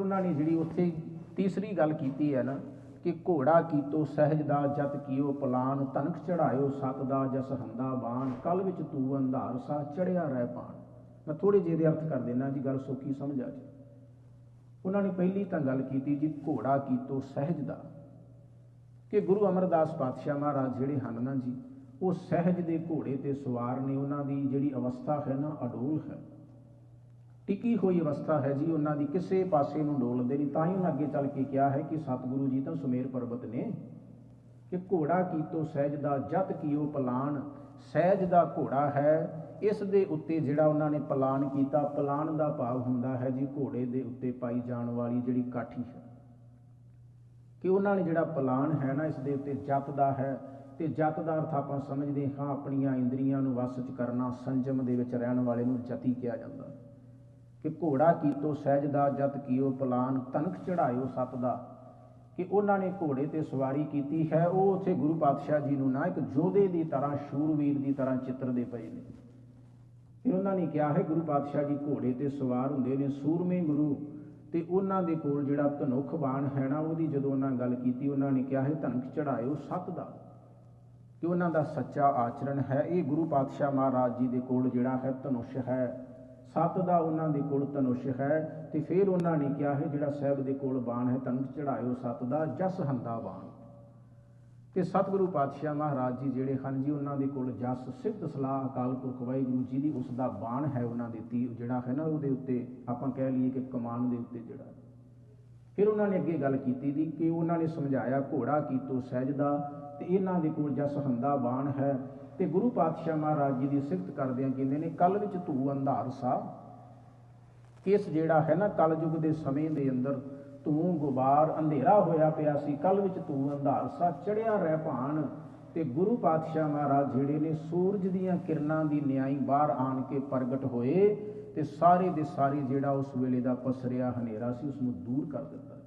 ਉਹਨਾਂ ਨੇ ਜਿਹੜੀ ਉੱਥੇ ਤੀਸਰੀ ਗੱਲ ਕੀਤੀ ਹੈ ਨਾ, ਕਿ ਘੋੜਾ ਕੀਤੋ, ਸਹਿਜ ਦਾ ਜਤ ਕੀਓ, ਪਲਾਨ ਤਨਕ ਚੜਾਇਓ, ਸਤ ਦਾ ਜਸ ਹੰਦਾ ਬਾਣ, ਕਲ ਵਿੱਚ ਤੂੰ ਅੰਧਾਰ ਸਾ ਚੜਿਆ ਰਹਿ ਪਾਣ। ਮੈਂ ਥੋੜੇ ਜਿਹੇ ਦੇ ਅਰਥ ਕਰ ਦੇਣਾ ਜੀ ਗੱਲ ਸੋਖੀ ਸਮਝ ਆ ਜੀ। ਉਹਨਾਂ ਨੇ ਪਹਿਲੀ ਤਾਂ ਗੱਲ ਕੀਤੀ ਜੀ, ਘੋੜਾ ਕੀਤੋ, ਸਹਿਜ ਦਾ। ਕਿ ਗੁਰੂ ਅਮਰਦਾਸ ਪਾਤਸ਼ਾਹ ਮਹਾਰਾਜ ਜਿਹੜੇ ਹਨ ਨਾ ਜੀ, ਉਹ ਸਹਿਜ ਦੇ ਘੋੜੇ ਤੇ ਸਵਾਰ ਨੇ, ਉਹਨਾਂ ਦੀ ਜਿਹੜੀ ਅਵਸਥਾ ਹੈ ਨਾ, ਅਡੋਲ ਹੈ। ਟਿਕੀ ਹੋਈ ਅਵਸਥਾ ਹੈ ਜੀ, ਉਹਨਾਂ ਦੀ ਕਿਸੇ ਪਾਸੇ ਨੂੰ ਡੋਲਦੇ ਨਹੀਂ ਤਾਂ ਹੀ ਉਹਨਾਂ ਅੱਗੇ ਚੱਲ ਕੇ ਕਿਹਾ ਹੈ ਕਿ ਸਤਿਗੁਰੂ ਜੀ, ਤਾਂ ਸੁਮੇਰ ਪਰਬਤ ਨੇ ਕਿ ਘੋੜਾ ਕੀਤੋ ਸਹਿਜ ਦਾ ਜਤ ਕੀਓ ਪਲਾਨ, ਸਹਿਜ ਦਾ ਘੋੜਾ ਹੈ। ਇਸ ਦੇ ਉੱਤੇ ਜਿਹੜਾ ਉਹਨਾਂ ਨੇ ਪਲਾਨ ਕੀਤਾ, ਪਲਾਨ ਦਾ ਭਾਵ ਹੁੰਦਾ ਹੈ ਜੀ, ਘੋੜੇ ਦੇ ਉੱਤੇ ਪਾਈ ਜਾਣ ਵਾਲੀ ਜਿਹੜੀ ਕਾਠੀ ਹੈ। ਕਿ ਉਹਨਾਂ ਨੇ ਜਿਹੜਾ ਪਲਾਨ ਹੈ ਨਾ, ਇਸ ਦੇ ਉੱਤੇ ਜਤ ਦਾ ਹੈ। ਤੇ ਜਤ ਦਾ ਅਰਥ ਆਪਾਂ ਸਮਝਦੇ ਹਾਂ, ਆਪਣੀਆਂ ਇੰਦਰੀਆਂ ਨੂੰ ਵਸ ਚ ਕਰਨਾ, ਸੰਜਮ ਦੇ ਵਿੱਚ ਰਹਿਣ ਵਾਲੇ ਨੂੰ ਜਤੀ ਕਿਹਾ ਜਾਂਦਾ। ਕਿ ਘੋੜਾ ਕੀਤੋ ਸਹਿਜ ਦਾ ਜਤ ਕੀਓ ਪਲਾਨ ਤਨਕ ਚੜਾਇਓ ਸਤ ਦਾ। ਕਿ ਉਹਨਾਂ ਨੇ ਘੋੜੇ ਤੇ ਸਵਾਰੀ ਕੀਤੀ ਹੈ, ਉਹ ਉੱਥੇ ਗੁਰੂ ਪਾਤਸ਼ਾਹ ਜੀ ਨੂੰ ਨਾ ਇੱਕ ਯੋਧੇ ਦੀ ਤਰ੍ਹਾਂ, ਸ਼ੂਰਵੀਰ ਦੀ ਤਰ੍ਹਾਂ ਚਿੱਤਰਦੇ ਪਏ ਨੇ। ਫਿਰ ਉਹਨਾਂ ਨੇ ਕਿਹਾ, ਹੈ ਗੁਰੂ ਪਾਤਸ਼ਾਹ ਜੀ, ਘੋੜੇ ਤੇ ਸਵਾਰ ਹੁੰਦੇ ਨੇ ਸੂਰਮੇ ਗੁਰੂ, ਤੇ ਉਹਨਾਂ ਦੇ ਕੋਲ ਜਿਹੜਾ ਧਨੁਖ ਬਾਣ ਹੈ ਨਾ, ਉਹਦੀ ਜਦੋਂ ਉਹਨਾਂ ਗੱਲ ਕੀਤੀ, ਉਹਨਾਂ ਨੇ ਕਿਹਾ, ਹੈ ਧਨਕ ਚੜਾਇਓ ਸਤ ਦਾ। ਕਿ ਉਹਨਾਂ ਦਾ ਸੱਚਾ ਆਚਰਣ ਹੈ, ਇਹ ਗੁਰੂ ਪਾਤਸ਼ਾਹ ਮਹਾਰਾਜ ਜੀ ਦੇ ਕੋਲ ਜਿਹੜਾ ਹੈ ਧਨੁਸ਼ ਹੈ। ਸੱਤ ਦਾ ਉਹਨਾਂ ਦੇ ਕੋਲ ਧਨੁਸ਼ ਹੈ ਤੇ ਫਿਰ ਉਹਨਾਂ ਨੇ ਕਿਹਾ ਹੈ, ਜਿਹੜਾ ਸਾਹਿਬ ਦੇ ਕੋਲ ਬਾਣ ਹੈ ਧਨੁਸ਼ ਚੜਾਇਓ ਸੱਤ ਦਾ, ਜਸ ਹੰਦਾ ਬਾਣ। ਤੇ ਸਤਿਗੁਰੂ ਪਾਤਸ਼ਾਹ ਮਹਾਰਾਜ ਜੀ ਜਿਹੜੇ ਹਨ ਜੀ, ਉਹਨਾਂ ਦੇ ਕੋਲ ਜਸ, ਸਿੱਧ ਸਲਾਹ, ਅਕਾਲ ਪੁਰਖ ਵਾਹਿਗੁਰੂ ਜੀ ਦੀ, ਉਸ ਦਾ ਬਾਣ ਹੈ ਉਹਨਾਂ ਦੇ ਤੀਰ ਜਿਹੜਾ ਹੈ ਨਾ, ਉਹਦੇ ਉੱਤੇ ਆਪਾਂ ਕਹਿ ਲਈਏ ਕਿ ਕਮਾਨ ਦੇ ਉੱਤੇ ਜਿਹੜਾ ਫਿਰ ਉਹਨਾਂ ਨੇ ਅੱਗੇ ਗੱਲ ਕੀਤੀ ਦੀ ਕਿ ਉਹਨਾਂ ਨੇ ਸਮਝਾਇਆ ਘੋੜਾ ਕੀਤੋ ਸਹਿਜ ਦਾ ਤੇ ਇਹਨਾਂ ਦੇ ਕੋਲ ਜਸ ਹੰਦਾ ਬਾਣ ਹੈ ਤੇ ਗੁਰੂ ਪਾਤਸ਼ਾਹ ਮਹਾਰਾਜ ਜੀ ਦੀ ਸਿਫਤ ਕਰਦਿਆਂ ਕਹਿੰਦੇ ਨੇ ਕਲ ਵਿੱਚ ਧੂ ਅੰਧਾਰ ਸਾ। ਕਿਸ ਜਿਹੜਾ ਹੈ ਨਾ ਕਲਯੁਗ ਦੇ ਸਮੇਂ ਦੇ ਅੰਦਰ ਤੂੰ ਗੁਬਾਰ ਅੰਧੇਰਾ ਹੋਇਆ ਪਿਆ ਸੀ ਕਲ ਵਿੱਚ ਤੂੰ ਅੰਧਾਰ ਸਾ। ਚੜਿਆ ਰਹਿ ਭਾਣ ਤੇ ਗੁਰੂ ਪਾਤਸ਼ਾਹ ਮਹਾਰਾਜ ਜਿਹੜੇ ਨੇ ਸੂਰਜ ਦੀਆਂ ਕਿਰਨਾਂ ਦੀ ਨਿਆਈ ਬਾਹਰ ਆਣ ਕੇ ਪ੍ਰਗਟ ਹੋਏ ਤੇ ਸਾਰੇ ਦੇ ਸਾਰੇ ਜਿਹੜਾ ਉਸ ਵੇਲੇ ਦਾ ਪਸਰਿਆ ਹਨੇਰਾ ਸੀ ਉਸ ਨੂੰ ਦੂਰ ਕਰ ਦਿੱਤਾ